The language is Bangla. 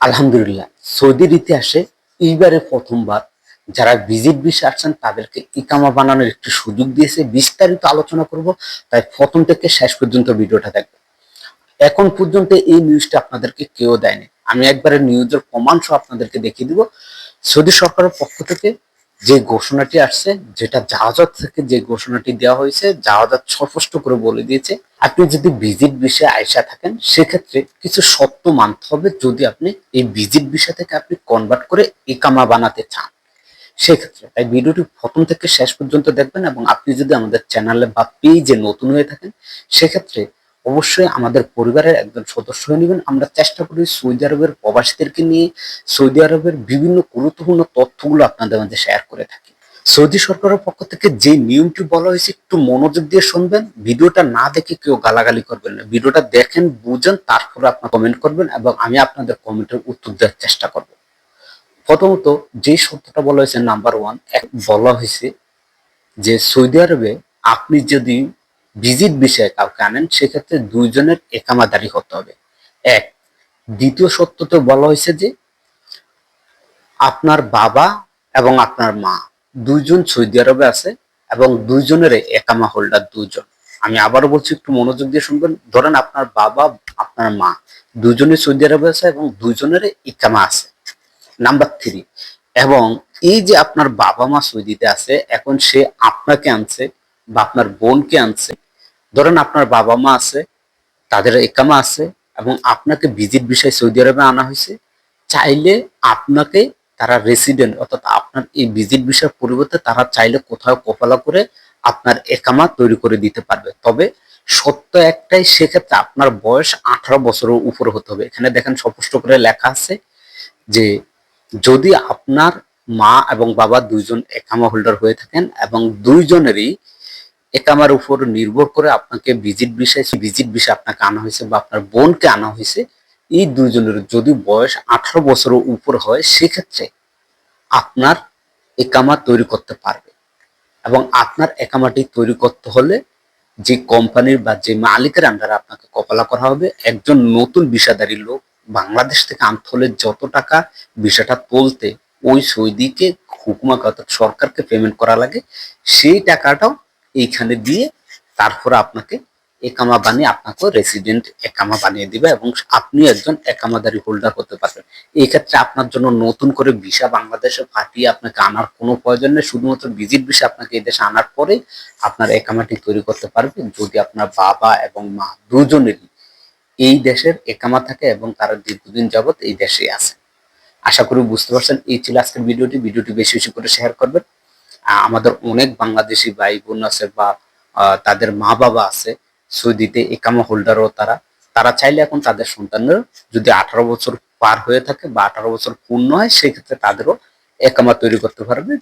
আলহামদুলিল্লাহ সৌদির ইতিহাসে এইবারে প্রথমবার যারা ভিজিট ভিসা আসছেন, তাদেরকে ইকামা বানানোর একটি সুযোগ দিয়েছে। বিস্তারিত আলোচনা করব, তাই প্রথম থেকে শেষ পর্যন্ত ভিডিওটা দেখবে এখন পর্যন্ত এই নিউজটা আপনাদেরকে কেউ দেয়নি। আমি একবারে নিউজের প্রমাণ সহ আপনাদেরকে দেখিয়ে দিব। সৌদি সরকারের পক্ষ থেকে যে ঘোষণাটি আসছে, যেটা জাহাজত থেকে যে ঘোষণাটি দেওয়া হয়েছে, জাহাজাত স্পষ্ট করে বলে দিয়েছে। আপনি যদি ভিজিট বিষয়ে আয়সা থাকেন, সেক্ষেত্রে কিছু সত্য মানতে হবে যদি আপনি এই ভিজিট বিষয় থেকে আপনি কনভার্ট করে একামা বানাতে চান। সেক্ষেত্রে তাই ভিডিওটি প্রথম থেকে শেষ পর্যন্ত দেখবেন এবং আপনি যদি আমাদের চ্যানেলে বা পেজে নতুন হয়ে থাকেন, সেক্ষেত্রে অবশ্যই আমাদের পরিবারের একজন সদস্য হয়ে নেবেন। আমরা চেষ্টা করি সৌদি আরবের প্রবাসীদেরকে নিয়ে সৌদি আরবের বিভিন্ন গুরুত্বপূর্ণ তথ্যগুলো আপনাদের মধ্যে শেয়ার করে থাকি। সৌদি সরকারের পক্ষ থেকে যে নিয়মটি বলা হয়েছে, একটু মনোযোগ দিয়ে শুনবেন। ভিডিওটা না দেখে কেউ গালাগালি করবেন না। ভিডিওটা দেখেন, বুঝেন, তারপরে আপনার কমেন্ট করবেন এবং আমি আপনাদের কমেন্টের উত্তর দেওয়ার চেষ্টা করব। প্রথমত, যে সত্যটা বলা হয়েছে নাম্বার ওয়ান এক বলা হয়েছে যে সৌদি আরবে আপনি যদি ভিজিট বিষয়ে কাউকে আনেন, সেক্ষেত্রে দুইজনের একামাদারি হতে হবে। এক, দ্বিতীয় সত্যতে বলা হয়েছে যে, আপনার বাবা এবং আপনার মা দুইজন সৌদি আরবে আছে এবং দুইজনের একামা হোল্ডার দুইজন। আমি আবারও বলছি, একটু মনোযোগ দিয়ে শুনবেন। ধরেন আপনার বাবা, আপনার মা দুজনে সৌদি আরবে আছে এবং দুইজনের ইকামা আছে। নাম্বার থ্রি এবং এই যে আপনার বাবা মা সৌদিতে আছে, এখন সে আপনাকে আনছে বা আপনার বোনকে আনছে ধরেন আপনার বাবা মা আছে, তাদের একামা আছে, এবং আপনাকে ভিজিট বিষয় সৌদি আরবে আনা হয়েছে, চাইলে আপনাকে তারা রেসিডেন্ট অর্থাৎ আপনার এই ভিজিট বিষয়ের পরিবর্তে তারা চাইলে কোথাও কপালা করে আপনার একামা তৈরি করে দিতে পারবে। তবে সত্য একটাই, সেক্ষেত্রে আপনার বয়স আঠারো বছরের উপরে হতে হবে। এখানে দেখেন স্পষ্ট করে লেখা আছে যে, যদি আপনার মা এবং বাবা দুইজন একামা হোল্ডার হয়ে থাকেন এবং দুইজনেরই একামার উপর নির্ভর করে আপনাকে ভিজিট বিষয় ভিজিট বিষয় আপনাকে আনা হয়েছে বা আপনার বোনকে আনা হয়েছে। এই দুজনের যদি বয়স আঠারো বছরের উপর হয়, সেক্ষেত্রে আপনার একামা তৈরি করতে পারবে। এবং আপনার একামাটি তৈরি করতে হলে যে কোম্পানির বা যে মালিকের আন্ডারে আপনাকে কপালা করা হবে, একজন নতুন বিষাদারী লোক বাংলাদেশ থেকে আনতে হলে যত টাকা বিষয়টা তুলতে, ওই সৌদিকে অর্থাৎ সরকারকে পেমেন্ট করা লাগে, সেই টাকাটাও এইখানে দিয়ে তারপরে আপনাকে একামা বানিয়ে আপনাকে রেসিডেন্ট একামা বানিয়ে দিবে এবং আপনি একজন একামাদারি হোল্ডার হতে পারবেন। এই ক্ষেত্রে আপনার জন্য নতুন করে ভিসা বাংলাদেশে পাঠিয়ে আপনাকে আনার কোনো প্রয়োজন নেই। শুধুমাত্র ভিজিট ভিসা আপনাকে এই দেশে আনার পরে আপনার একামাটি তৈরি করতে পারবেন যদি আপনার বাবা এবং মা দুজনেরই এই দেশের একামা থাকে এবং তারা দীর্ঘদিন যাবত এই দেশে আছে। আশা করি বুঝতে পারছেন। এই ছিল আজকের ভিডিওটি। ভিডিওটি বেশি বেশি করে শেয়ার করবেন। আমাদের অনেক বাংলাদেশি ভাই বোন আছে বা তাদের মা বাবা আছে, সৌদিতে একামা হোল্ডারও তারা। তারা চাইলে এখন তাদের সন্তানের যদি আঠারো বছর পার হয়ে থাকে বা আঠারো বছর পূর্ণ হয়, সেক্ষেত্রে তাদেরও একামা তৈরি করতে পারবে।